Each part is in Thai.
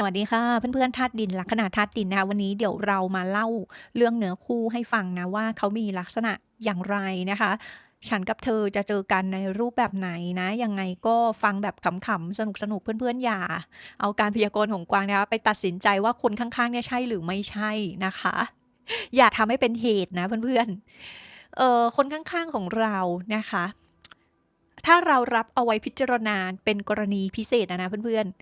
สวัสดีค่ะ เพื่อนๆธาตุดินลัคนาธาตุดินนะคะวันนี้เดี๋ยวเรามาเล่าเรื่องเนื้อคู่ให้ฟังนะว่าเขามีลักษณะอย่างไรนะคะ ฉันกับเธอจะเจอกันในรูปแบบไหนนะยังไงก็ฟังแบบขำๆสนุกๆเพื่อนๆอย่า เอาการพยากรณ์ของกวางนะคะไปตัดสินใจว่าคนข้างๆเนี่ยใช่หรือไม่ใช่นะคะ อย่าทำให้เป็นเหตุนะเพื่อนๆเอ่อคนข้างๆของเรานะคะ ถ้าเรารับเอาไว้พิจารณาเป็นกรณีพิเศษนะนะเพื่อนๆ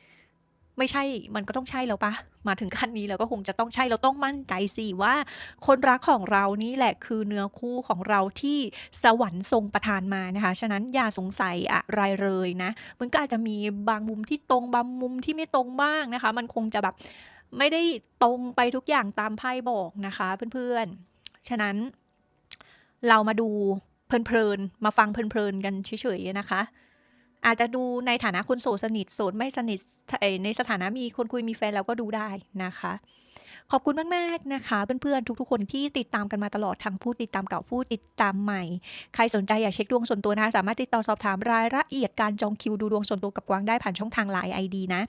ไม่ใช่มันก็ต้องใช่แล้วปะมาถึงขั้นนี้แล้วก็คงจะต้องใช่เราต้องมั่นใจสิว่า คนรักของเรานี่แหละคือเนื้อคู่ของเราที่สวรรค์ทรงประทานมานะคะ ฉะนั้นอย่าสงสัยอะไรเลยนะ มันก็อาจจะมีบางมุมที่ตรงบางมุมที่ไม่ตรงบ้างนะคะ มันคงจะแบบไม่ได้ตรงไปทุกอย่างตามไพ่บอกนะคะเพื่อนๆ ฉะนั้นเรามาดูเพลินๆ มาฟังเพลินๆ กันเฉยๆนะคะ อาจจะดูในฐานะคนโสดสนิทโสดไม่สนิทในสถานะมีคนคุยมีแฟนแล้วก็ดูได้นะคะ ขอบคุณมากๆนะคะ เพื่อนๆทุกๆคนที่ติดตามกันมาตลอดทั้งผู้ติดตามเก่าผู้ติดตามใหม่ ใครสนใจอยากเช็คดวงส่วนตัวนะสามารถติดต่อสอบถามรายละเอียดการจองคิวดูดวงส่วนตัวกับกวางได้ผ่านช่องทางไลน์ไอดีนะ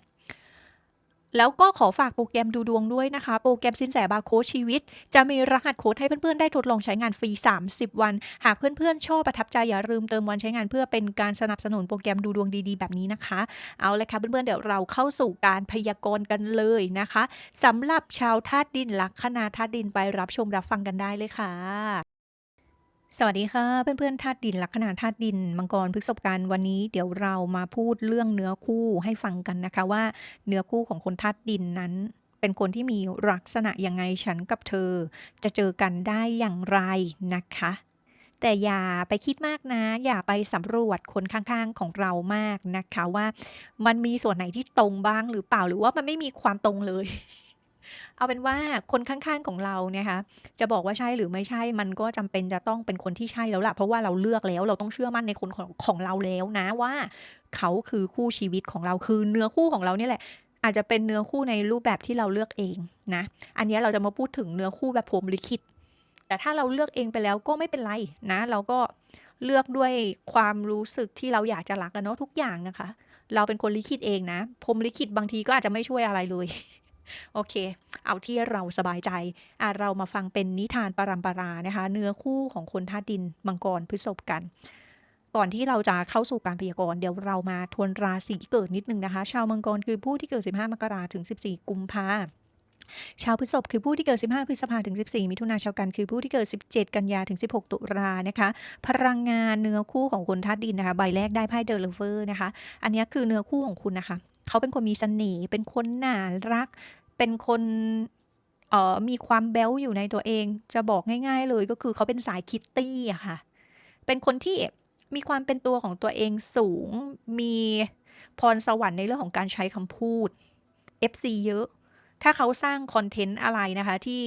แล้วก็ขอฝากโปรแกรมดูดวงด้วยนะคะ โปรแกรมสินแสบาร์โค้ดชีวิต จะมีรหัสโค้ดให้เพื่อนๆ ได้ทดลองใช้งานฟรี 30 วัน หากเพื่อนๆ ชอบประทับใจอย่าลืมเติมวันใช้งานเพื่อเป็นการสนับสนุนโปรแกรมดูดวงดีๆ แบบนี้นะคะ เอาเลยค่ะเพื่อนๆ เดี๋ยวเราเข้าสู่การพยากรณ์กันเลยนะคะสำหรับชาวธาตุดินลัคนาธาตุดินไปรับชมรับฟังกันได้เลยค่ะ สวัสดีค่ะ เพื่อนๆธาตุดินลัคนาธาตุดิน มังกรพฤษภกันวันนี้เดี๋ยวเรามาพูดเรื่องเนื้อคู่ให้ฟังกันนะคะว่าเนื้อคู่ของคนธาตุดินนั้น เป็นคนที่มีลักษณะยังไงฉันกับเธอ จะเจอกันได้อย่างไรนะคะ แต่อย่าไปคิดมากนะ อย่าไปสำรวจคนข้างๆของเรามากนะคะว่า มันมีส่วนไหนที่ตรงบ้างหรือเปล่าหรือว่ามันไม่มีความตรงเลย เอาเป็นว่าคนข้างๆของเราเนี่ยคะจะบอกว่าใช่หรือไม่ใช่มันก็จำเป็นจะต้องเป็นคนที่ใช่แล้วล่ะ เพราะว่าเราเลือกแล้วเราต้องเชื่อมั่นในคนของของเราแล้วนะว่า เขาคือคู่ชีวิตของเราคือเนื้อคู่ของเราเนี่ยแหละอาจจะเป็นเนื้อคู่ในรูปแบบที่เราเลือกเองนะ อันนี้เราจะมาพูดถึงเนื้อคู่แบบพรมลิขิต แต่ถ้าเราเลือกเองไปแล้วก็ไม่เป็นไรนะ เราก็เลือกด้วยความรู้สึกที่เราอยากจะรักกันเนาะทุกอย่างนะคะ เราเป็นคนลิขิตเองนะพรมลิขิตบางทีก็อาจจะไม่ช่วยอะไรเลย โอเค เอาที่เราสบายใจอะเรามาฟังเป็นนิทานปรัมปรานะคะ เนื้อคู่ของคนธาตุดินมังกรพฤษภกัน ก่อนที่เราจะเข้าสู่การพยากรณ์เดี๋ยวเรามาทวนราศีเกิดนิดนึงนะคะ ชาวมังกรคือผู้ที่เกิด 15 มกราถึง 14 กุมภาชาวพฤษภคือผู้ที่เกิด 15 พฤษภาถึง 14 มิถุนาชาวกันคือผู้ที่เกิด 17 กันยาถึง 16 ตุลานะคะ พลังงานเนื้อคู่ของคนธาตุดินนะคะ ใบแรกได้ไพ่เดลเวอร์นะคะ อันนี้คือเนื้อคู่ของคุณนะคะ เขาเป็นคนมีเสน่ห์เป็นคนน่ารัก เป็นคนเอ่อมีความแบ๊วอยู่ในตัวเอง จะบอกง่าย ๆ เลยก็คือเขาเป็นสายคิตตี้อะค่ะ เป็นคนที่มีความเป็นตัวของตัวเองสูง มีพรสวรรค์ในเรื่องของการใช้คำพูด FC เยอะ ถ้าเขาสร้างคอนเทนต์อะไรนะคะที่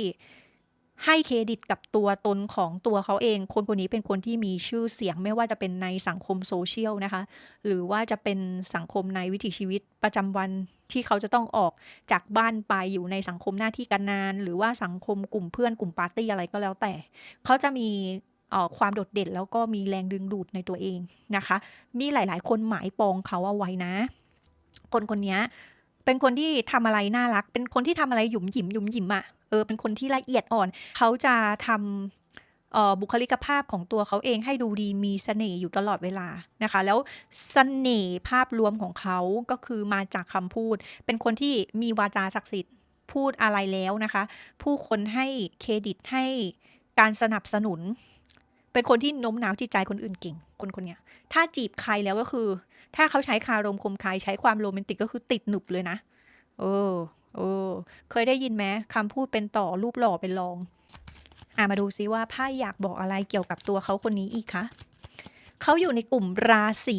ให้เครดิตกับตัวตนของตัวเขาเอง คนคนนี้เป็นคนที่มีชื่อเสียงไม่ว่าจะเป็นในสังคมโซเชียลนะคะ หรือว่าจะเป็นสังคมในวิถีชีวิตประจำวันที่เขาจะต้องออกจากบ้านไปอยู่ในสังคมหน้าที่การงาน หรือว่าสังคมกลุ่มเพื่อนกลุ่มปาร์ตี้อะไรก็แล้วแต่ เขาจะมีออความโดดเด่นแล้วก็มีแรงดึงดูดในตัวเองนะคะ มีหลาย ๆ คนหมายปองเขาเอาไว้นะ คนคนนี้เป็นคนที่ทำอะไรน่ารัก เป็นคนที่ทำอะไรหยุมหยิมหยุมหยิมอะ เออเป็นคนที่ละเอียดอ่อน เขาจะทำบุคลิกภาพของตัวเขาเองให้ดูดีมีเสน่ห์อยู่ตลอดเวลานะคะ แล้วเสน่ห์ภาพรวมของเขาก็คือมาจากคำพูด เป็นคนที่มีวาจาศักดิ์สิทธิ์พูดอะไรแล้วนะคะ ผู้คนให้เครดิตให้การสนับสนุน เป็นคนที่โน้มน้าวจิตใจคนอื่นเก่งคนคนเนี้ยถ้าจีบใครแล้วก็คือ ถ้าเขาใช้คารมคมคายใช้ความโรแมนติกก็คือติดหนึบเลยนะ เออ เออเคยได้ยินไหมคำพูดเป็นต่อรูปหล่อเป็นรอง อะมาดูซิว่าไพ่อยากบอกอะไรเกี่ยวกับตัวเขาคนนี้อีกคะเขาอยู่ในกลุ่มราศี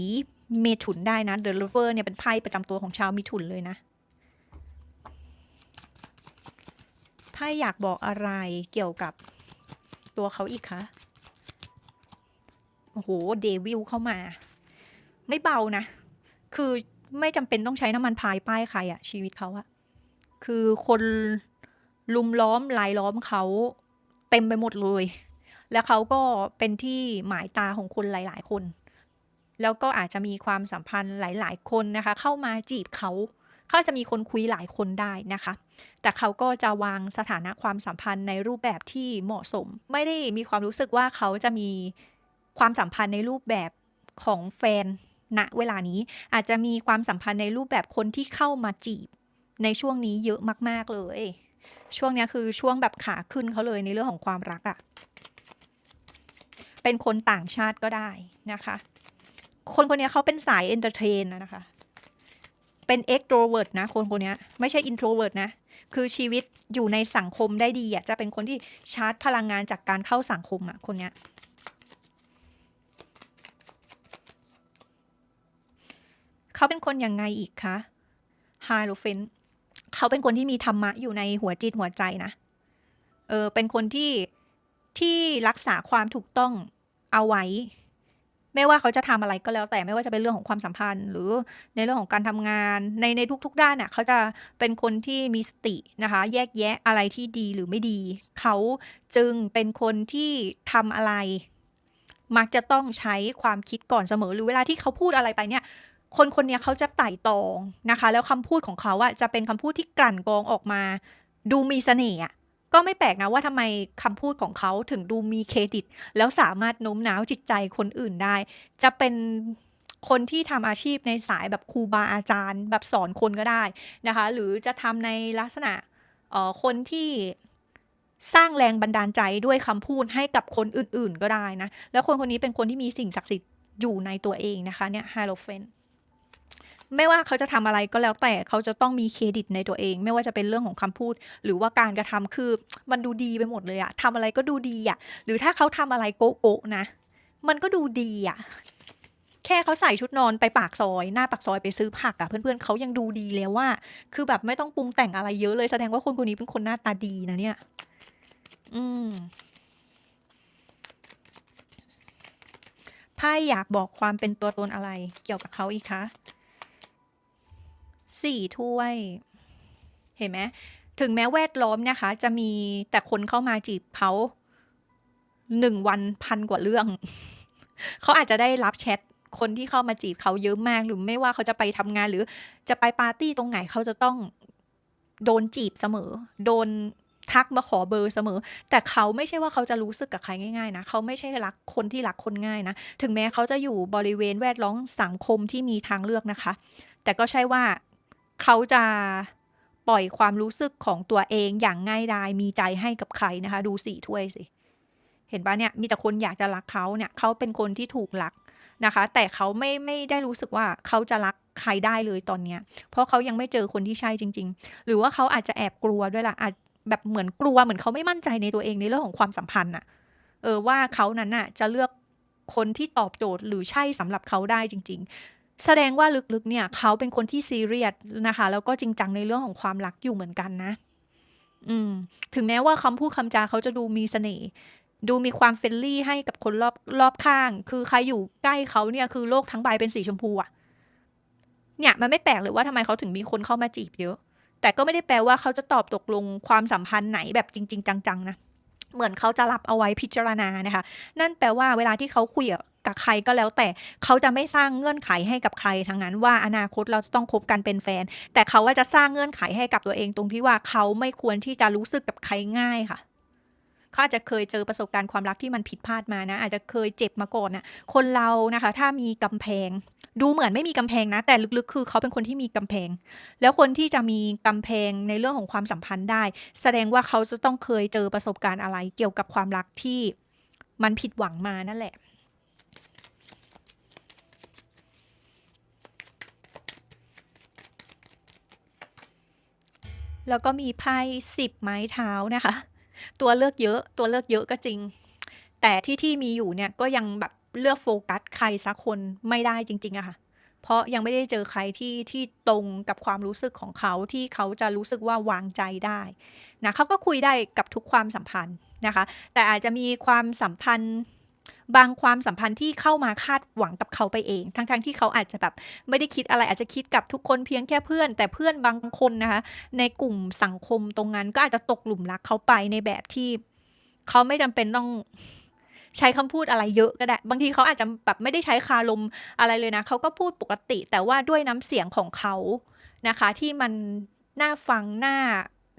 เมถุนได้นะ The Lover เนี่ยเป็นไพ่ประจำตัวของชาวมิถุนเลยนะไพ่อยากบอกอะไรเกี่ยวกับตัวเขาอีกคะ โอ้โห เดวิลเข้ามา ไม่เบานะ คือไม่จำเป็นต้องใช้น้ำมันพายป้ายใครอะชีวิตเขาอะ คือคนลุมล้อมลายล้อมเขาเต็มไปหมดเลย แล้วเขาก็เป็นที่หมายตาของคนหลาย ๆ คน แล้วก็อาจจะมีความสัมพันธ์หลาย ๆ คนนะคะ เข้ามาจีบเขาเขาจจะมีคนคุยหลายคนได้นะคะ แต่เขาก็จะวางสถานะความสัมพันธ์ในรูปแบบที่เหมาะสม ไม่ได้มีความรู้สึกว่าเขาจะมีความสัมพันธ์ในรูปแบบของแฟนณเวลานี้อาจจะมีความสัมพันธ์ในรูปแบบคนที่เข้ามาจีบ ในช่วงนี้เยอะมากๆเลย ช่วงนี้คือช่วงแบบขาขึ้นเขาเลยในเรื่องของความรักอะ่ะ เป็นคนต่างชาติก็ได้นะคะ คนคนนี้เขาเป็นสายเอนเตอร์เทนนะคะ เป็น extrovert นะคนคนนี้ไม่ใช่ introvert นะ คือชีวิตอยู่ในสังคมได้ดีอะ จะเป็นคนที่ชาร์จพลังงานจากการเข้าสังคมอะคนนี้เขาเป็นคนยังไงอีกคะไฮโลเฟน เขาเป็นคนที่มีธรรมะอยู่ในหัวจิตหัวใจนะ เออ เป็นคนที่ที่รักษาความถูกต้องเอาไว้ ไม่ว่าเขาจะทำอะไรก็แล้วแต่ไม่ว่าจะเป็นเรื่องของความสัมพันธ์ หรือในเรื่องของการทำงานในในทุก ๆ ด้านน่ะเขาจะเป็นคนที่มีสตินะคะ แยกแยะอะไรที่ดีหรือไม่ดี เขาจึงเป็นคนที่ทำอะไร มักจะต้องใช้ความคิดก่อนเสมอ หรือเวลาที่เขาพูดอะไรไปเนี่ย คนคนนี้เขาจะไต่ตองนะคะ แล้วคำพูดของเขาอะจะเป็นคำพูดที่กลั่นกรองออกมา ดูมีเสน่ห์ก็ไม่แปลกนะว่าทำไมคำพูดของเขาถึงดูมีเครดิต แล้วสามารถโน้มน้าวจิตใจคนอื่นได้ จะเป็นคนที่ทำอาชีพในสายแบบครูบาอาจารย์ แบบสอนคนก็ได้นะคะ หรือจะทำในลักษณะคนที่สร้างแรงบันดาลใจด้วยคำพูดให้กับคนอื่นๆก็ได้นะ แล้วคนคนนี้เป็นคนที่มีสิ่งศักดิ์สิทธิ์อยู่ในตัวเองนะคะเนี่ยไฮโลเฟน ไม่ว่าเขาจะทำอะไรก็แล้วแต่เขาจะต้องมีเครดิตในตัวเอง ไม่ว่าจะเป็นเรื่องของคำพูด หรือว่าการกระทำคือมันดูดีไปหมดเลยอะทำอะไรก็ดูดีอะหรือถ้าเขาทำอะไรโกโกะนะ มันก็ดูดีอะแค่เขาใส่ชุดนอนไปปากซอย หน้าปากซอยไปซื้อผักอะเพื่อนๆเขายังดูดีแล้วว่า คือแบบไม่ต้องปรุงแต่งอะไรเยอะเลยแสดงว่าคนคนนี้เป็นคนหน้าตาดีนะเนี่ย อืมไพ่อยากบอกความเป็นตัวตนอะไรเกี่ยวกับเขาอีกคะ สี่ถ้วย เห็นไหมถึงแม้แวดล้อมนะคะ จะมีแต่คนเข้ามาจีบเขาหนึ่งวันพันกว่าเรื่อง เขาอาจจะได้รับแชทคนที่เข้ามาจีบเขาเยอะมากหรือไม่ว่าเขาจะไปทำงานหรือจะไปปาร์ตี้ตรงไหนเขาจะต้องโดนจีบเสมอ โดนทักมาขอเบอร์เสมอ แต่เขาไม่ใช่ว่าเขาจะรู้สึกกับใครง่ายๆนะ เขาไม่ใช่รักคนที่รักคนง่ายนะ ถึงแม้เขาจะอยู่บริเวณแวดล้อมสังคมที่มีทางเลือกนะคะ แต่ก็ใช่ว่า เขาจะปล่อยความรู้สึกของตัวเองอย่างง่ายดายมีใจให้กับใครนะคะ ดูสี่ถ้วยสิ เห็นปะเนี่ยมีแต่คนอยากจะรักเขาเนี่ยเขาเป็นคนที่ถูกรักนะคะ แต่เขาไม่ไม่ได้รู้สึกว่าเขาจะรักใครได้เลยตอนเนี้ย เพราะเขายังไม่เจอคนที่ใช่จริง ๆ หรือว่าเขาอาจจะแอบกลัวด้วยล่ะอาจแบบเหมือนกลัวเหมือนเขาไม่มั่นใจในตัวเองในเรื่องของความสัมพันธ์อะเออว่าเขานั้นน่ะจะเลือกคนที่ตอบโจทย์หรือใช่สำหรับเขาได้จริง ๆ แสดงว่าลึกๆเนี่ยเขาเป็นคนที่ซีเรียสนะคะ แล้วก็จริงจังในเรื่องของความรักอยู่เหมือนกันนะ อืม ถึงแม้ว่าคำพูดคำจาเขาจะดูมีเสน่ห์ดูมีความเฟรนลี่ให้กับคนรอบรอบข้าง คือใครอยู่ใกล้เขาเนี่ยคือโลกทั้งใบเป็นสีชมพูอะเนี่ยมันไม่แปลกเลยว่าทำไมเขาถึงมีคนเข้ามาจีบเยอะ แต่ก็ไม่ได้แปลว่าเขาจะตอบตกลงความสัมพันธ์ไหนแบบจริง ๆ จังๆนะ เหมือนเขาจะรับเอาไว้พิจารณานะคะ นั่นแปลว่าเวลาที่เขาคุยกับใครก็แล้วแต่เขาจะไม่สร้างเงื่อนไขให้กับใครทั้งนั้นว่าอนาคตเราจะต้องคบกันเป็นแฟน แต่เขาว่าจะสร้างเงื่อนไขให้กับตัวเองตรงที่ว่าเขาไม่ควรที่จะรู้สึกกับใครง่ายค่ะ เขาอาจจะเคยเจอประสบการณ์ความรักที่มันผิดพลาดมานะ อาจจะเคยเจ็บมาก่อนนะคนเรานะคะ ถ้ามีกำแพง ดูเหมือนไม่มีกำแพงนะ แต่ลึกๆ คือเขาเป็นคนที่มีกำแพง แล้วคนที่จะมีกำแพงในเรื่องของความสัมพันธ์ได้ แสดงว่าเขาจะต้องเคยเจอประสบการณ์อะไร เกี่ยวกับความรักที่มันผิดหวังมานั่นแหละแล้วก็มีไพ่สิบไม้เท้านะคะ ตัวเลือกเยอะ ตัวเลือกเยอะก็จริง แต่ที่ที่มีอยู่เนี่ยก็ยังแบบเลือกโฟกัสใครสักคนไม่ได้จริงๆอะค่ะ เพราะยังไม่ได้เจอใครที่ที่ตรงกับความรู้สึกของเขาที่เขาจะรู้สึกว่าวางใจได้นะเขาก็คุยได้กับทุกความสัมพันธ์นะคะ แต่อาจจะมีความสัมพันธ์ บางความสัมพันธ์ที่เข้ามาคาดหวังกับเขาไปเอง ทั้งๆที่เขาอาจจะแบบไม่ได้คิดอะไรอาจจะคิดกับทุกคนเพียงแค่เพื่อน แต่เพื่อนบางคนนะคะ ในกลุ่มสังคมตรงนั้น ก็อาจจะตกหลุมรักเขาไปในแบบที่ เขาไม่จำเป็นต้องใช้คำพูดอะไรเยอะก็ได้ บางทีเขาอาจจะแบบไม่ได้ใช้คารมอะไรเลยนะเขาก็พูดปกติ แต่ว่าด้วยน้ำเสียงของเขานะคะ ที่มันน่าฟังน่า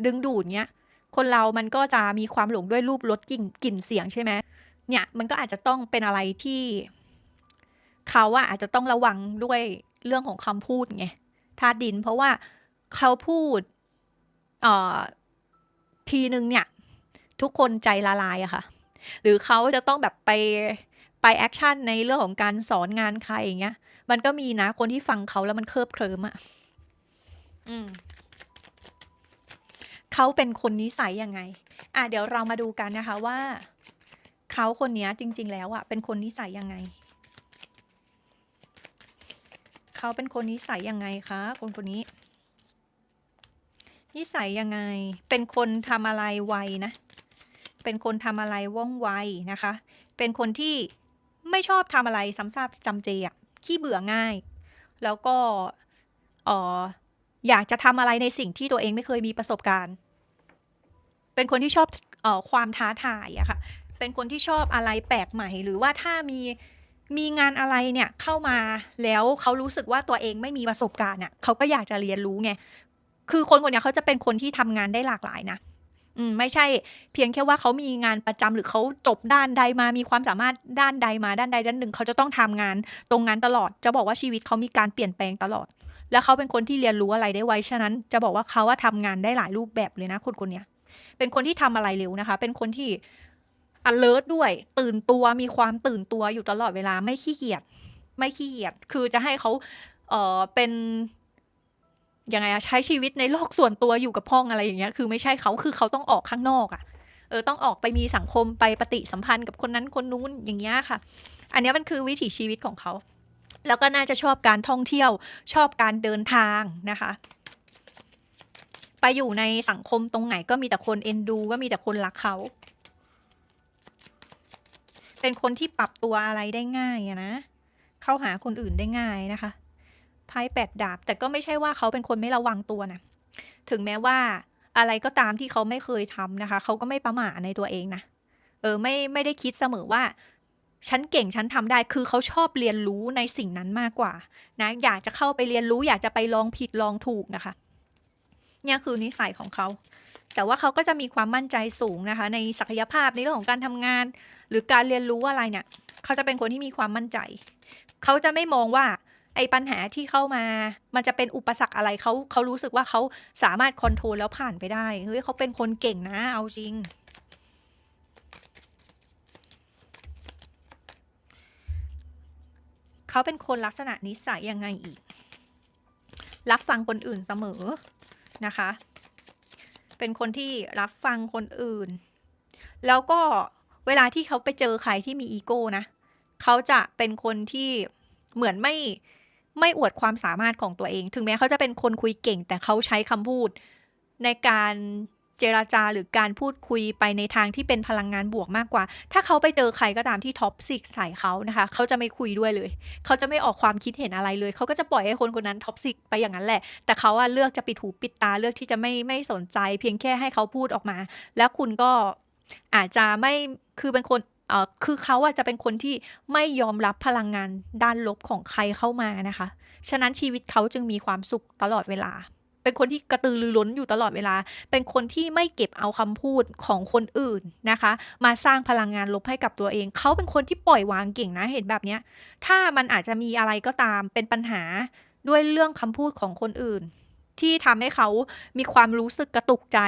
ดึงดูดเนี้ยคนเรามันก็จะมีความหลงด้วยรูปรสกลิ่นกลิ่นเสียงใช่ไหม เนี่ยมันก็อาจจะต้องเป็นอะไรที่เขาอะอาจจะต้องระวังด้วยเรื่องของคำพูดไงธาตุดิน เพราะว่าเขาพูดเอ่อทีนึงเนี่ย ทุกคนใจละลายอะค่ะ หรือเขาจะต้องแบบไปไปแอคชั่นในเรื่องของการสอนงานใครอย่างเงี้ย มันก็มีนะคนที่ฟังเขาแล้วมันเคลิบเคลิ้มอะอืมเขาเป็นคนนิสัยยังไง อะเดี๋ยวเรามาดูกันนะคะว่า เขาคนนี้จริง ๆ แล้วอะเป็นคนนิสัยยังไง เขาเป็นคนนิสัยยังไงคะคนคนนี้ นิสัยยังไง เป็นคนทำอะไรไวนะ เป็นคนทำอะไรว่องไวนะคะ เป็นคนที่ไม่ชอบทำอะไรซ้ำซากจำเจอะขี้เบื่อง่าย แล้วก็อออยากจะทำอะไรในสิ่งที่ตัวเองไม่เคยมีประสบการณ์ เป็นคนที่ชอบออความท้าทายอะค่ะ เป็นคนที่ชอบอะไรแปลกใหม่ หรือว่าถ้ามีมีงานอะไรเนี่ยเข้ามาแล้วเขารู้สึกว่าตัวเองไม่มีประสบการณ์อะเขาก็อยากจะเรียนรู้ไงคือคนคนนี้เขาจะเป็นคนที่ทำงานได้หลากหลายนะอืมไม่ใช่เพียงแค่ว่าเขามีงานประจำหรือเขาจบด้านใดมามีความสามารถด้านใดมาด้านใดด้านหนึ่ง เขาจะต้องทำงานตรงนั้นตลอด จะบอกว่าชีวิตเขามีการเปลี่ยนแปลงตลอด แล้วเขาเป็นคนที่เรียนรู้อะไรได้ไวฉะนั้น จะบอกว่าเขาว่าทำงานได้หลายรูปแบบเลยนะคนคนนี้เป็นคนที่ทำอะไรเร็วนะคะ เป็นคนที่ alert ด้วย ตื่นตัวมีความตื่นตัวอยู่ตลอดเวลาไม่ขี้เกียจไม่ขี้เกียจคือจะให้เขาเออเป็นยังไงอะใช้ชีวิตในโลกส่วนตัวอยู่กับห้องอะไรอย่างเงี้ยคือไม่ใช่เขาคือเขาต้องออกข้างนอกอะเออต้องออกไปมีสังคมไปปฏิสัมพันธ์กับคนนั้นคนนู้นอย่างเงี้ยค่ะ อันนี้มันคือวิถีชีวิตของเขา แล้วก็น่าจะชอบการท่องเที่ยวชอบการเดินทางนะคะ ไปอยู่ในสังคมตรงไหนก็มีแต่คนเอ็นดู ก็มีแต่คนรักเขา เป็นคนที่ปรับตัวอะไรได้ง่ายอะนะ เข้าหาคนอื่นได้ง่ายนะคะไพ่แปดดาบ แต่ก็ไม่ใช่ว่าเขาเป็นคนไม่ระวังตัวนะ ถึงแม้ว่าอะไรก็ตามที่เขาไม่เคยทำนะคะ เขาก็ไม่ประมาทในตัวเองนะ เออไม่ไม่ได้คิดเสมอว่า ฉันเก่งฉันทำได้ คือเขาชอบเรียนรู้ในสิ่งนั้นมากกว่า นะ อยากจะเข้าไปเรียนรู้ อยากจะไปลองผิดลองถูกนะคะ เนี่ยคือนิสัยของเขา แต่ว่าเขาก็จะมีความมั่นใจสูงนะคะ ในศักยภาพในเรื่องของการทำงาน หรือการเรียนรู้อะไรเนี่ย เขาจะเป็นคนที่มีความมั่นใจ เขาจะไม่มองว่า ไอ้ปัญหาที่เข้ามา มันจะเป็นอุปสรรคอะไรเขาเขารู้สึกว่าเขาสามารถคอนโทรลแล้วผ่านไปได้เฮ้ยเขาเป็นคนเก่งนะ เอาจริง เขาเป็นคนลักษณะนิสัยยังไงอีก รับฟังคนอื่นเสมอนะคะ เป็นคนที่รับฟังคนอื่น แล้วก็ เวลาที่เขาไปเจอใครที่มีอีโก้นะเขาจะเป็นคนที่เหมือนไม่ไม่อวดความสามารถของตัวเอง ถึงแม้เขาจะเป็นคนคุยเก่ง แต่เขาใช้คำพูด ในการเจราจาหรือการพูดคุยไปในทางที่เป็นพลังงานบวกมากกว่า ถ้าเขาไปเจอใครก็ตามที่ท็อปซิกใส่เขานะคะ เขาจะไม่คุยด้วยเลย เขาจะไม่ออกความคิดเห็นอะไรเลย เขาก็จะปล่อยให้คนคนนั้นท็อปซิกไปอย่างนั้นแหละ แต่เขาอะเลือกจะปิดหูปิดตา เลือกที่จะไม่ไม่สนใจ เพียงแค่ให้เขาพูดออกมา แล้วคุณก็อาจจะไม่ คือเป็นคนเออคือเขาอะจะเป็นคนที่ไม่ยอมรับพลังงานด้านลบของใครเข้ามานะคะ ฉะนั้นชีวิตเขาจึงมีความสุขตลอดเวลา เป็นคนที่กระตือรือร้นอยู่ตลอดเวลา เป็นคนที่ไม่เก็บเอาคำพูดของคนอื่นนะคะ มาสร้างพลังงานลบให้กับตัวเอง เขาเป็นคนที่ปล่อยวางเก่งนะเห็นแบบเนี้ย ถ้ามันอาจจะมีอะไรก็ตามเป็นปัญหาด้วยเรื่องคำพูดของคนอื่น ที่ทำให้เขามีความรู้สึกกระตุกใจ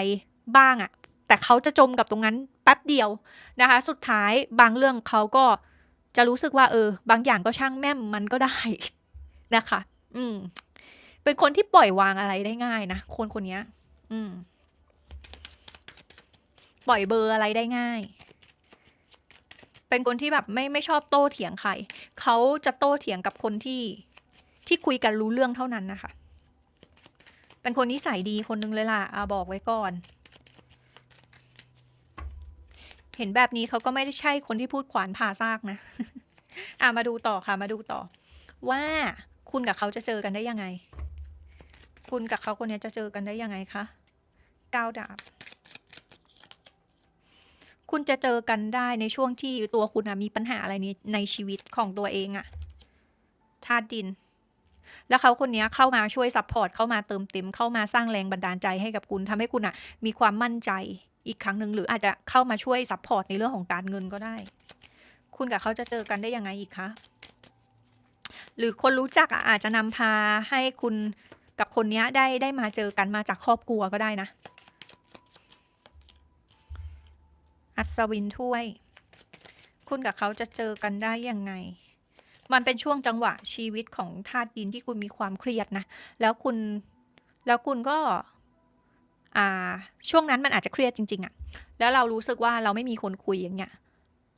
บ้างอะแต่เขาจะจมกับตรงนั้น แป๊บเดียวนะคะ สุดท้ายบางเรื่องเขาก็จะรู้สึกว่าเออ บางอย่างก็ช่างแม่มมันก็ได้นะคะ อืม เป็นคนที่ปล่อยวางอะไรได้ง่ายนะ คนคนนี้อืม ปล่อยเบอร์อะไรได้ง่าย เป็นคนที่แบบไม่ไม่ชอบโต้เถียงใครเขาจะโต้เถียงกับคนที่ที่คุยกันรู้เรื่องเท่านั้นนะคะ เป็นคนนิสัยดีคนนึงเลยล่ะอาบอกไว้ก่อน เห็นแบบนี้เขาก็ไม่ได้ใช่คนที่พูดขวานผ่าซากนะ อะมาดูต่อค่ะมาดูต่อ ว่าคุณกับเขาจะเจอกันได้ยังไง คุณกับเขาคนนี้จะเจอกันได้ยังไงคะก้าวดาบ คุณจะเจอกันได้ในช่วงที่ตัวคุณอะมีปัญหาอะไรในในชีวิตของตัวเองอะธาตุดิน แล้วเขาคนนี้เข้ามาช่วยซัปพอร์ตเข้ามาเติมเต็มเข้ามาสร้างแรงบันดาลใจให้กับคุณทำให้คุณอะมีความมั่นใจ อีกครั้งหนึ่งหรืออาจจะเข้ามาช่วยซัพพอร์ตในเรื่องของการเงินก็ได้ คุณกับเขาจะเจอกันได้ยังไงอีกคะหรือคนรู้จักอาจจะนำพาให้คุณกับคนนี้ได้ได้มาเจอกันมาจากครอบครัวก็ได้นะ อัศวินถ้วย คุณกับเขาจะเจอกันได้ยังไง มันเป็นช่วงจังหวะชีวิตของธาตุดินที่คุณมีความเครียดนะ แล้วคุณแล้วคุณก็ ช่วงนั้นมันอาจจะเครียดจริงๆอะแล้วเรารู้สึกว่าเราไม่มีคนคุยอย่างเงี้ย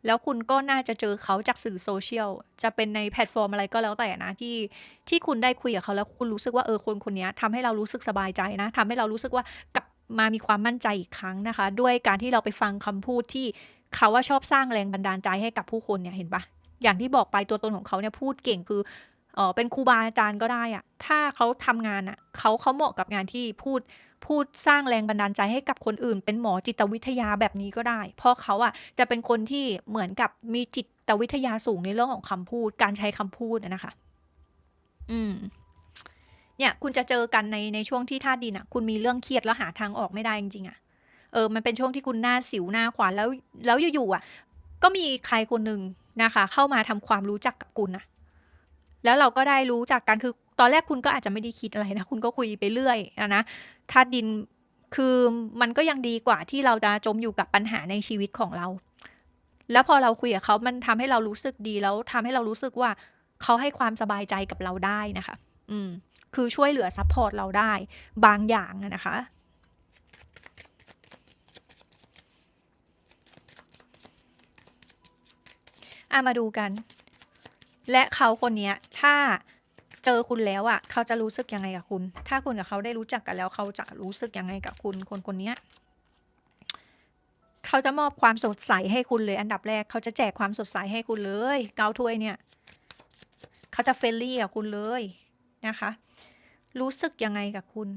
แล้วคุณก็น่าจะเจอเขาจากสื่อโซเชียล จะเป็นในแพลตฟอร์มอะไรก็แล้วแต่นะที่ที่คุณได้คุยกับเขาแล้วคุณรู้สึกว่าเออคนคนนี้ทำให้เรารู้สึกสบายใจนะทำให้เรารู้สึกว่ากลับมามีความมั่นใจอีกครั้งนะคะ ด้วยการที่เราไปฟังคำพูดที่เขาว่าชอบสร้างแรงบันดาลใจให้กับผู้คนเนี่ยเห็นปะอย่างที่บอกไปตัวตนของเขาเนี่ยพูดเก่งคือเออเป็นครูบาอาจารย์ก็ได้อะถ้าเขาทำงานอะเขาเขาเหมาะกับงานที่พูด พูดสร้างแรงบันดาลใจให้กับคนอื่น เป็นหมอจิตวิทยาแบบนี้ก็ได้ เพราะเขาอะจะเป็นคนที่เหมือนกับมีจิตวิทยาสูงในเรื่องของคำพูด การใช้คำพูดนะคะ อืมเนี่ย คุณจะเจอกันในในช่วงที่ท่าดินอะ คุณมีเรื่องเครียดแล้วหาทางออกไม่ได้จริงๆอะเออมันเป็นช่วงที่คุณหน้าสิวหน้าขวานแล้วแล้วอยู่ๆอะ ก็มีใครคนหนึ่งนะคะ เข้ามาทำความรู้จักกับคุณนะแล้วเราก็ได้รู้จักกันคือ ตอนแรกคุณก็อาจจะไม่ได้คิดอะไรนะ คุณก็คุยไปเรื่อยนะนะธาตุดินคือมันก็ยังดีกว่าที่เราจะจมอยู่กับปัญหาในชีวิตของเรา แล้วพอเราคุยกับเขามันทำให้เรารู้สึกดีแล้วทำให้เรารู้สึกว่าเขาให้ความสบายใจกับเราได้นะคะ อืม คือช่วยเหลือซัพพอร์ตเราได้บางอย่างนะคะ อะมาดูกัน และเขาคนนี้ถ้า เจอคุณแล้วอะ่ะ เขาจะรู้สึกยังไงกับคุณ ถ้าคุณกับเขาได้รู้จักกันแล้ว เขาจะรู้สึกยังไงกับคุณคนคนนี้เขาจะมอบความสดใสให้คุณเลย อันดับแรกเขาจะแจกความสดใสให้คุณเลยเกาถ้วยเนี่ย เขาจะเฟรนลี่กับคุณเลยนะคะ รู้สึกยังไงกับคุณ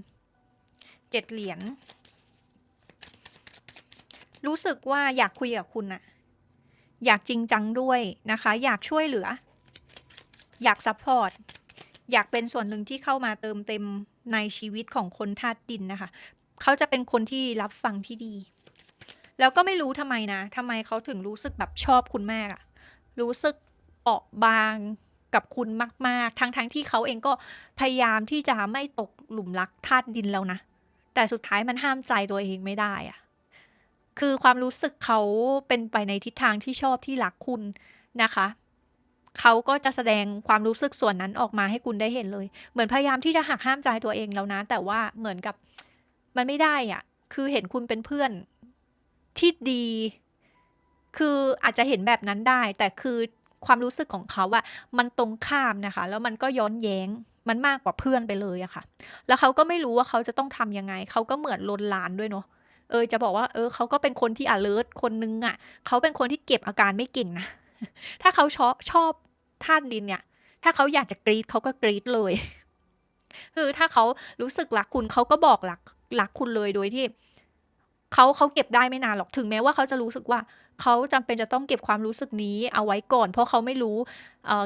เจ็ดเหรียญรู้สึกว่าอยากคุยกับคุณอะอยากจริงจังด้วยนะคะ อยากช่วยเหลือ อยากซัพพอร์ต อยากเป็นส่วนหนึ่งที่เข้ามาเติมเต็มในชีวิตของคนธาตุดินนะคะ เขาจะเป็นคนที่รับฟังที่ดี แล้วก็ไม่รู้ทำไมนะทำไมเขาถึงรู้สึกแบบชอบคุณมากอะรู้สึกเปราะบางกับคุณมาก ๆ ทั้งๆทที่เขาเองก็พยายามที่จะไม่ตกหลุมรักธาตุดินแล้วนะ แต่สุดท้ายมันห้ามใจตัวเองไม่ได้อะคือความรู้สึกเขาเป็นไปในทิศทางที่ชอบที่รักคุณนะคะ เขาก็จะแสดงความรู้สึกส่วนนั้นออกมาให้คุณได้เห็นเลย เหมือนพยายามที่จะหักห้ามใจตัวเองแล้วนะ แต่ว่าเหมือนกับมันไม่ได้อะคือเห็นคุณเป็นเพื่อนที่ดี คืออาจจะเห็นแบบนั้นได้ แต่คือความรู้สึกของเขาอะมันตรงข้ามนะคะ แล้วมันก็ย้อนแย้งมันมากกว่าเพื่อนไปเลยอะค่ะ แล้วเขาก็ไม่รู้ว่าเขาจะต้องทำยังไง เขาก็เหมือนลนลานด้วยเนาะเออจะบอกว่าเออเขาก็เป็นคนที่ alert คนนึงอะเขาเป็นคนที่เก็บอาการไม่เก่งนะ ถ้าเขาชอบชอบธาตุดินเนี่ย ถ้าเขาอยากจะกรีดเขาก็กรีดเลย คือถ้าเขารู้สึกรักคุณเขาก็บอกรักรักคุณเลยโดยที่เขาเขาเก็บได้ไม่นานหรอกถึงแม้ว่าเขาจะรู้สึกว่าเขาจำเป็นจะต้องเก็บความรู้สึกนี้เอาไว้ก่อน เพราะเขาไม่รู้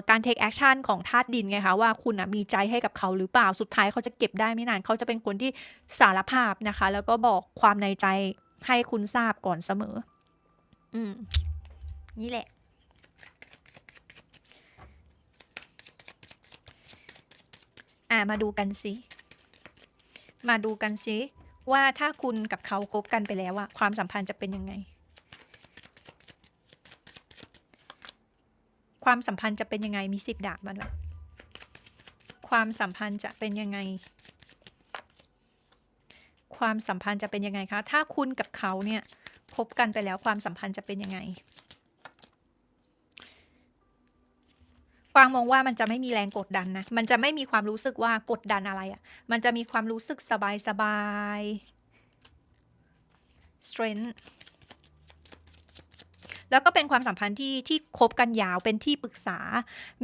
การ take action ของธาตุดินไงคะว่าคุณมีใจให้กับเขาหรือเปล่าสุดท้ายเขาจะเก็บได้ไม่นาน เขาจะเป็นคนที่สารภาพนะคะ แล้วก็บอกความในใจให้คุณทราบก่อนเสมอ อืม นี่แหละ อ่ามาดูกันสิ มาดูกันสิว่าถ้าคุณกับเขาคบกันไปแล้วอะความสัมพันธ์จะเป็นยังไง ความสัมพันธ์จะเป็นยังไงมีสิบดาบมาด้วยความสัมพันธ์จะเป็นยังไง ความสัมพันธ์จะเป็นยังไงคะ ถ้าคุณกับเขาเนี่ยคบกันไปแล้วความสัมพันธ์จะเป็นยังไง กวางมองว่ามันจะไม่มีแรงกดดันนะ มันจะไม่มีความรู้สึกว่ากดดันอะไรอะ่ะ มันจะมีความรู้สึกสบายสบาย strength แล้วก็เป็นความสัมพันธ์ที่ที่คบกันยาวเป็นที่ปรึกษา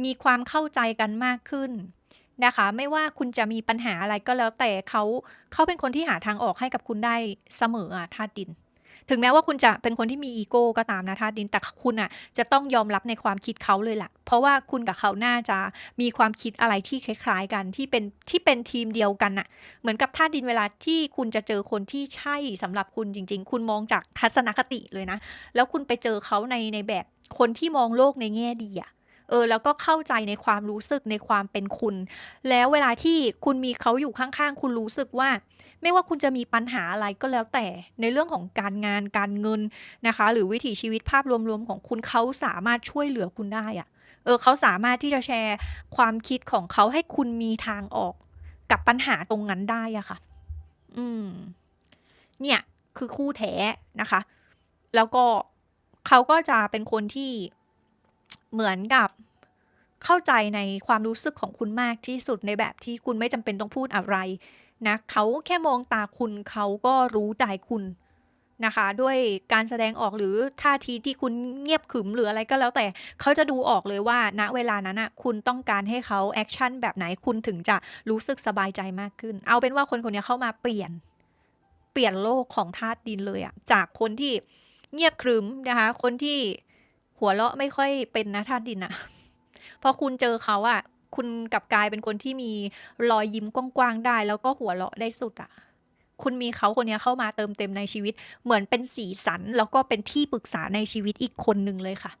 มีความเข้าใจกันมากขึ้นนะคะ ไม่ว่าคุณจะมีปัญหาอะไรก็แล้วแต่เขาเขาเป็นคนที่หาทางออกให้กับคุณได้เสมออะธาตุดิน ถึงแม้ว่าคุณจะเป็นคนที่มีอีโก้ก็ตามนะธาตุดิน แต่คุณน่ะจะต้องยอมรับในความคิดเขาเลยแหละเพราะว่าคุณกับเขาน่าจะมีความคิดอะไรที่คล้ายๆกันที่เป็นที่เป็นทีมเดียวกันน่ะ เหมือนกับธาตุดินเวลาที่คุณจะเจอคนที่ใช่สำหรับคุณจริง ๆ คุณมองจากทัศนคติเลยนะ แล้วคุณไปเจอเขาในในแบบคนที่มองโลกในแง่ดีอะ เออแล้วก็เข้าใจในความรู้สึกในความเป็นคุณ แล้วเวลาที่คุณมีเขาอยู่ข้างๆ คุณรู้สึกว่า ไม่ว่าคุณจะมีปัญหาอะไรก็แล้วแต่ในเรื่องของการงานการเงินนะคะ หรือวิถีชีวิตภาพรวมๆของคุณเขาสามารถช่วยเหลือคุณได้อะเออเขาสามารถที่จะแชร์ความคิดของเขาให้คุณมีทางออกกับปัญหาตรงนั้นได้อะค่ะ อืม เนี่ยคือคู่แท้นะคะ แล้วก็เขาก็จะเป็นคนที่ เหมือนกับเข้าใจในความรู้สึกของคุณมากที่สุดในแบบที่คุณไม่จำเป็นต้องพูดอะไรนะเขาแค่มองตาคุณเขาก็รู้ใจคุณนะคะ ด้วยการแสดงออกหรือท่าทีที่คุณเงียบขึมหรืออะไรก็แล้วแต่เขาจะดูออกเลยว่าณเวลานั้นอะคุณต้องการให้เขาแอคชั่นแบบไหนคุณถึงจะรู้สึกสบายใจมากขึ้น เอาเป็นว่าคนคนนี้เข้ามาเปลี่ยน เปลี่ยนโลกของธาตุดินเลยอะจากคนที่เงียบขรึมนะคะ คนที่ หัวเราะไม่ค่อยเป็นนะธาตุดินอะพอคุณเจอเขาอะคุณกลับกลายเป็นคนที่มีรอยยิ้มกว้างๆได้ แล้วก็หัวเราะได้สุดอะคุณมีเขาคนนี้เข้ามาเติมเต็มในชีวิต เหมือนเป็นสีสัน แล้วก็เป็นที่ปรึกษาในชีวิตอีกคนหนึ่งเลยค่ะ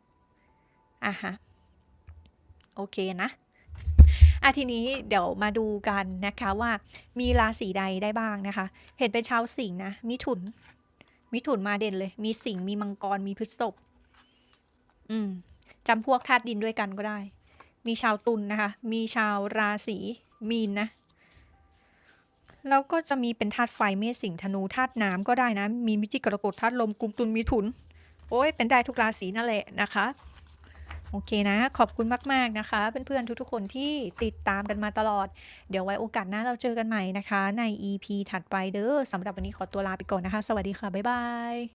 อะฮะโอเคนะอะทีนี้เดี๋ยวมาดูกันนะคะว่ามีราศีใดได้บ้างนะคะ เห็นเป็นชาวสิงห์นะมิถุน มิถุนมาเด่นเลย มีสิงห์มีมังกรมีพฤษภ อืมจำพวกธาตุดินด้วยกันก็ได้ มีชาวตุลนนะคะ มีชาวราศีมีนนะ แล้วก็จะมีเป็นธาตุไฟเมษสิงธนูธาตุน้ำก็ได้นะ มีมิจิกกรกฎธาตุลมกุมตุลมีถุน โอ้ยเป็นได้ทุกราศีนั่นแหละนะคะโอเคนะ ขอบคุณมาก ๆ นะคะ เพื่อน ๆ ทุก ๆ คนที่ติดตามกันมาตลอด เดี๋ยวไว้โอกาสหน้าเราเจอกันใหม่นะคะ ใน EP ถัดไปเด้อสำหรับวันนี้ขอตัวลาไปก่อนนะคะ สวัสดีค่ะ บ๊ายบาย